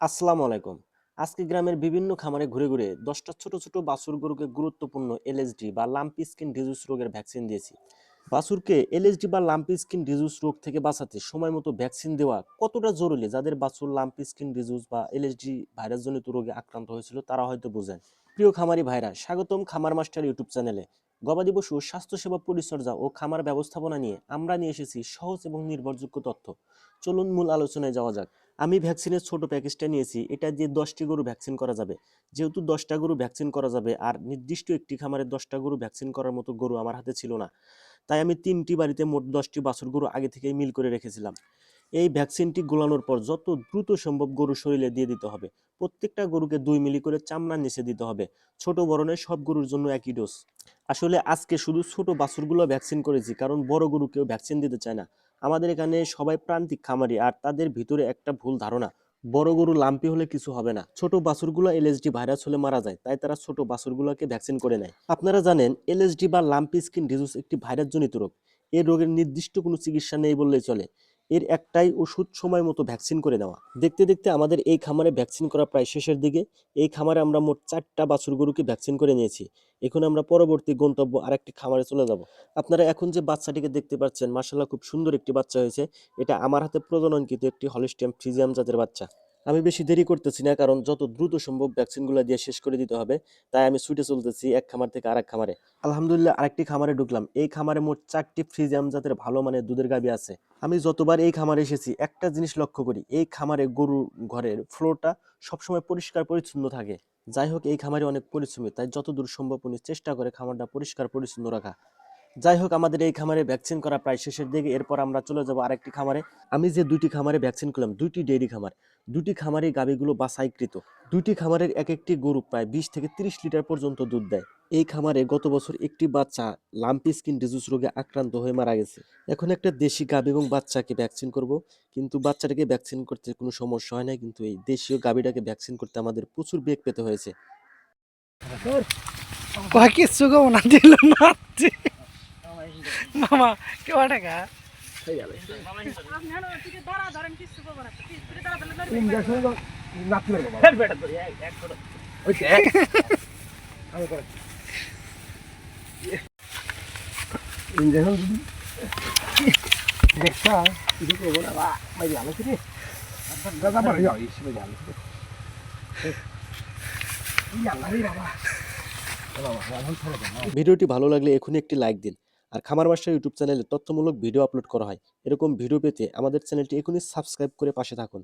আসসালামু আলাইকুম। আজকে গ্রামের বিভিন্ন খামারে ঘুরে ঘুরে দশটা ছোট ছোট বাছুর গরুকে গুরুত্বপূর্ণ এলএসডি বা লাম্পি স্কিন ডিজিজ রোগের ভ্যাকসিন দিয়েছি। বাছুরকে এলএসডি বা লাম্পি স্কিন ডিজিজ রোগ থেকে বাঁচাতে সময় মতো ভ্যাকসিন দেওয়া কতটা জরুরি? যাদের বাছুর লাম্পি স্কিন ডিজিজ বা এলএসডি ভাইরাসজনিত রোগে আক্রান্ত হয়েছিল, তারা হয়তো বোঝেন। প্রিয় খামারি ভাইরা, স্বাগতম খামার মাস্টার ইউটিউব চ্যানেলে। গবাদি পশু স্বাস্থ্যসেবা পরিচর্যা ও খামার ব্যবস্থাপনা নিয়ে আমরা নিয়ে এসেছি সহজ এবং নির্ভরযোগ্য তথ্য। চলুন মূল আলোচনায় যাওয়া যাক। আমি ভ্যাকসিনের ছোট প্যাকেজটা নিয়েছি। এটা দিয়ে দশটি গরু ভ্যাকসিন করা যাবে। যেহেতু দশটা গরু ভ্যাকসিন করা যাবে, আর নির্দিষ্ট একটি খামারে দশটা গরু ভ্যাকসিন করার মতো গরু আমার হাতে ছিল না। তাই আমি তিনটি বাড়িতে মোট দশটি বাছুর গরু আগে থেকেই মিল করে রেখেছিলাম। এই ভ্যাকসিনটি গোলানোর পর যত দ্রুত সম্ভব গরু শরীরে দিয়ে দিতে হবে। প্রত্যেকটা গরুকে দুই মিলি করে চামড়ার নিচে দিতে হবে। ছোট বরণের সব গরুর জন্য একই ডোজ আসলে আজকে শুধু ছোট বাছুরগুলো ভ্যাকসিন করেছি, কারণ বড় গরু কেউ ভ্যাকসিন দিতে চায় না। আমাদের এখানে সবাই প্রান্তিক খামারি, আর তাদের ভিতরে একটা ভুল ধারণা। বড় গরু লাম্পি হলে কিছু হবে না। ছোট বাছুরগুলো এলএসডি ভাইরাস হলে মারা যায়, তাই তারা ছোট বাছুরগুলোকে ভ্যাকসিন করে নেয়। আপনারা জানেন এলএসডি বা লাম্পি স্কিন ডিজিজ একটি ভাইরাসজনিত রোগ। এই রোগের নির্দিষ্ট কোনো চিকিৎসা নেই বললেই চলে। এর একটাই ওষুধ সময় মতো ভ্যাকসিন করে দেওয়া দেখতে দেখতে আমাদের এই খামারে ভ্যাকসিন করা প্রায় শেষের দিকে। এই খামারে আমরা মোট চারটা বাছুর গরুকে ভ্যাকসিন করে নিয়েছি। এখন আমরা পরবর্তী গন্তব্য আরেকটি খামারে চলে যাব। আপনারা এখন যে বাচ্চাটিকে দেখতে পাচ্ছেন মার্শাল্লাহ খুব সুন্দর একটি বাচ্চা হয়েছে। এটা আমার হাতে প্রজননকৃত একটি হলিস্টিয়াম ফ্রিজিয়াম জাতের বাচ্চা। আমি বেশি দেরি করতেছি না, কারণ যত দ্রুত সম্ভব ভ্যাকসিনগুলো দিয়ে শেষ করে দিতে হবে। তাই আমি ছুটে চলতেছি এক খামার থেকে আরেক খামারে। আলহামদুলিল্লাহ আরেকটি খামারে ঢুকলাম। এই খামারে মোট চারটি ফ্রিজিয়াম জাতের ভালো মানে দুধের গাবি আছে। আমি যতবার এই খামারে এসেছি, একটা জিনিস লক্ষ্য করি, এই খামারে গরুর ঘরের ফ্লোরটা সবসময় পরিষ্কার পরিচ্ছন্ন থাকে। যাই হোক, এই খামারে অনেক পরিশ্রমী, তাই যতদূর সম্ভব উনি চেষ্টা করে খামারটা পরিষ্কার পরিচ্ছন্ন রাখা। যাই হোক আমাদের এই খামারে ভ্যাকসিন করা প্রায় শেষের দিকে। এরপর আমরা চলে যাব আরেকটি খামারে। আমি যে দুটি খামারে ভ্যাকসিন করলাম, দুইটি ডেইরি খামার। দুটি খামারে গাবিগুলো বাছাইকৃত। দুইটি খামারের এক একটি গরু প্রায় বিশ থেকে তিরিশ লিটার পর্যন্ত দুধ দেয়। এই খামারে গত বছর একটি বাচ্চা লাম্পি স্কিন ডিজিজ রোগে আক্রান্ত হয়ে মারা গেছে। এখন একটা দেশি গাবি এবং বাচ্চাকে ভ্যাকসিন করব। কিন্তু বাচ্চাটাকে ভ্যাকসিন করতে কোনো সমস্যা হয় না কিন্তু এই দেশীয় গাবিটাকে ভ্যাকসিন করতে আমাদের প্রচুর বেগ পেতে হয়েছে। কিচ্ছু না মামা কেউ টাকা ইঞ্জেকশন দিবি? দেখছা কিছু করব না বা দাদা ইসে চলে যাও ভিডিওটি ভালো লাগলে এখনই একটি লাইক দিন। আর খামার মাস্টার ইউটিউব চ্যানেলে তথ্যমূলক ভিডিও আপলোড করা হয়। এরকম ভিডিও পেতে আমাদের চ্যানেলটি এখনই সাবস্ক্রাইব করে পাশে থাকুন।